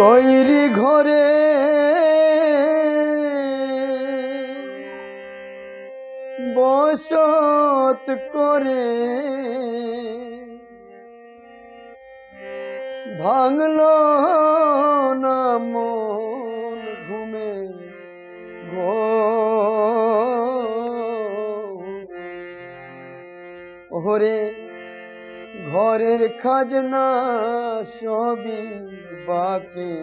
তৈরি ঘরে। বসত করে। ভাঙল না মন ঘুমে ওরে ঘরের খাজনা সবই বাকি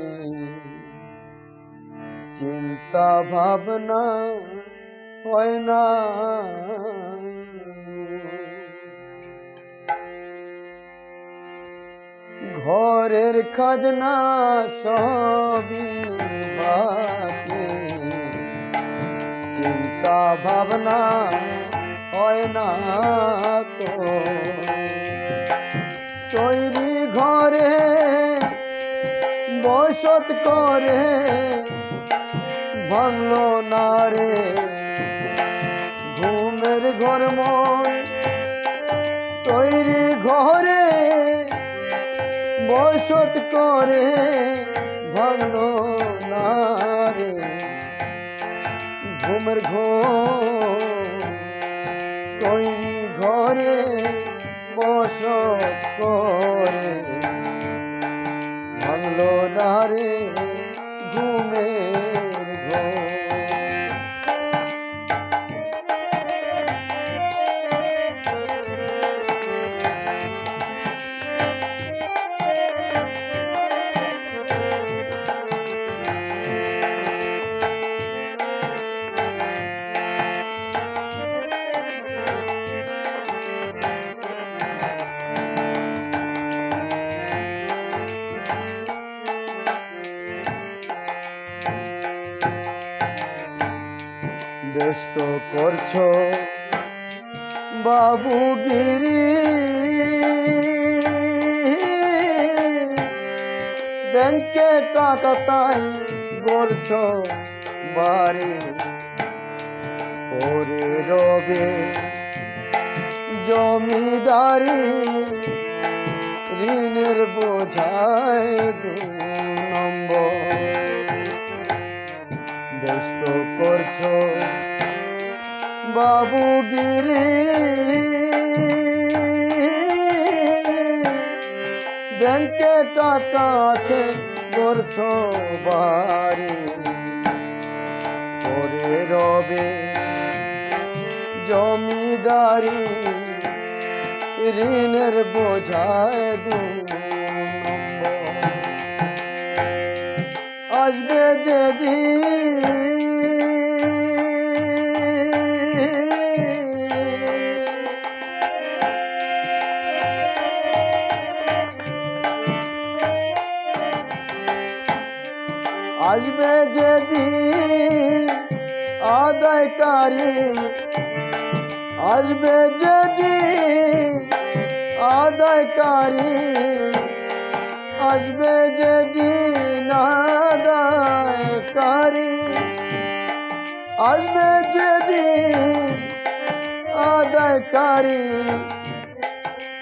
চিন্তা ভাবনা হয় না। ঘরের খাজনা সবই বাকি চিন্তা ভাবনা হয় না তো। তৈরি ঘরে বসত করে ভাঙল না রে ঘুমের ঘর মন তৈরি ঘরে বসত করে ভাঙল না রে ঘুমের তৈরি ঘরে বসত করে। ভাঙল না ব্যস্ত করছ? বাবুগিরি ব্যাংকে টাকা তাই করছ বাড়ি পরে রবে। জমিদারি ঋণের বোঝায় দু বাবুগিরি ব্যাংকে টাকা আছে করছ বাড়ি। পরে রবে জমিদারি ঋণের বোঝায় দু আসবে যেদিন আদায়কারী আসবে যেদিন আদায়কারী আসবে যেদিন আদায়কারী আসবে যেদিন আদায়কারী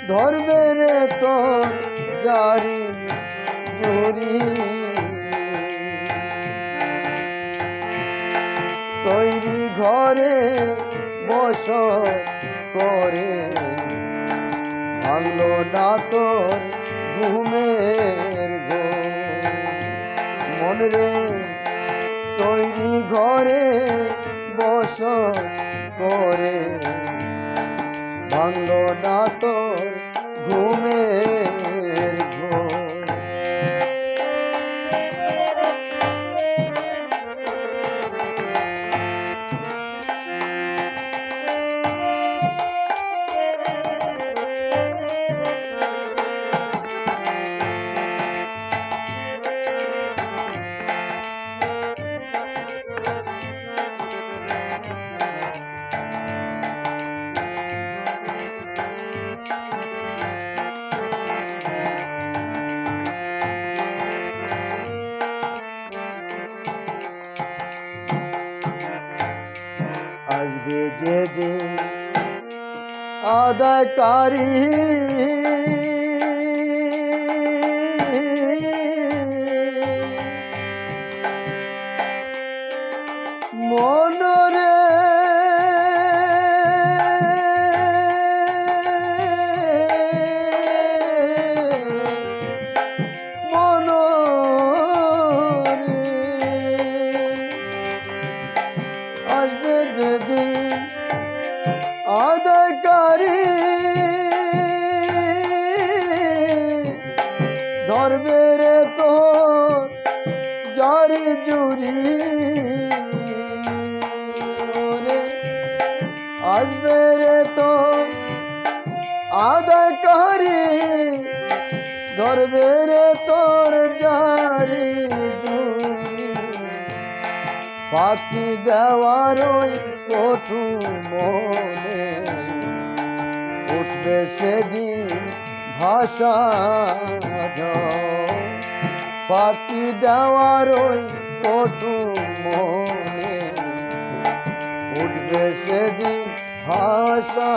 ধরবে রে তোর জারি জুরি ঘরে বস করে। ভাঙলো না তোর ঘুমের ঘো মন রে, তৈরি ঘরে বস করে। ভাঙলো না তোর আদায়কারী জুরি আসবে রে তো আদাকারি ধরবে রে তোর জারি ফাঁকি দেওয়ার ওই কঠু মনে, উঠবে সেদিন ভাষা ফাঁকি দেওয়ার ওই পটু মনে। উঠবে সেদিন ভাষা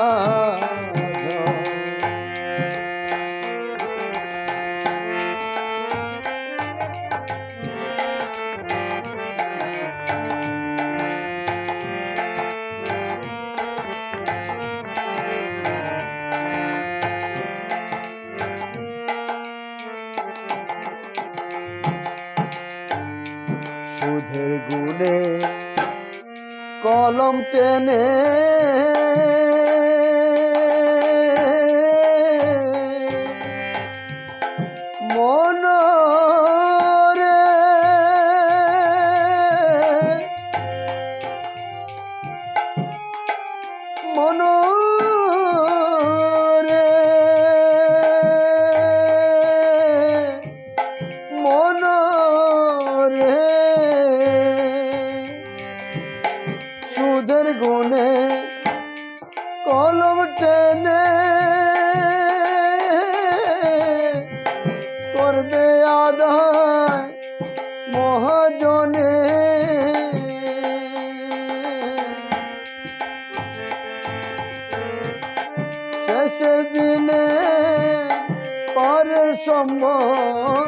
সুধের গুণে কলম টেনে সুদের গুণে কলম টেনে করবে আদায় মহাজনে। শেষের দিনে পরের সম্ভব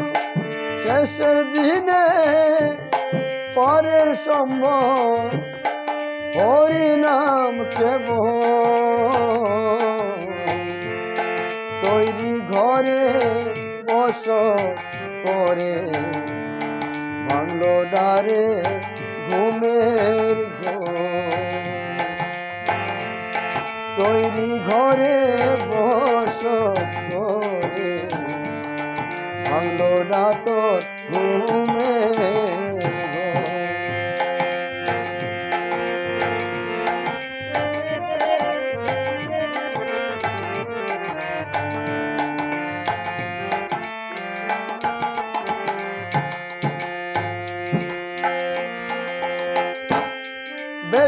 শেষের দিনে পরের সম্ভব হরিনাম কেব তৈরি ঘরে বস করে বাংলো ডারে ঘুমের তৈরি ঘরে বস করে না তোর ঘুমের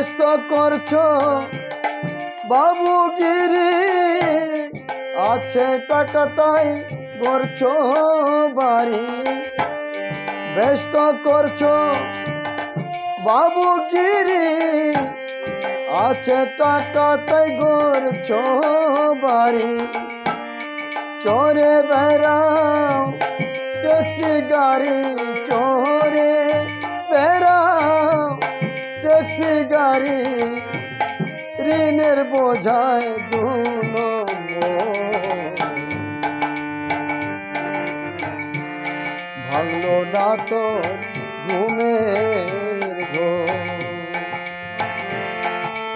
ব্যস্ত করছ? বাবুগিরি, আছে টাকা তাই করছ বাড়ি। ব্যস্ত করছ? বাবুগিরি, আছে টাকা তাই করছ বাড়ি। চরে বেড়াও, ট্যাক্সি গাড়ি, চরে বেড়াও। ট্যাক্সি গাড়ি, ঋণের বোঝায় দু ভাঙলো না তো ঘুমের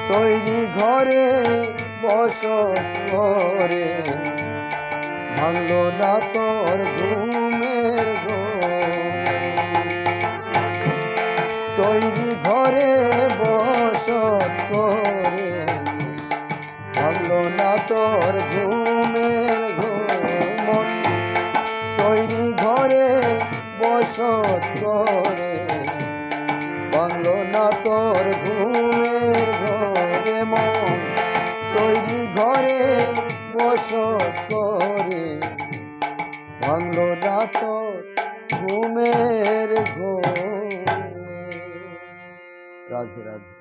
তৈরি ঘরে বস করে ভাঙলো না তোর ঘুমের করে ভাঙলো না তোর ঘুমের ঘরে মন তৈরি ঘরে বস করে। ভাঙলো না তোর ঘুমের ঘরে রাধে রাধে।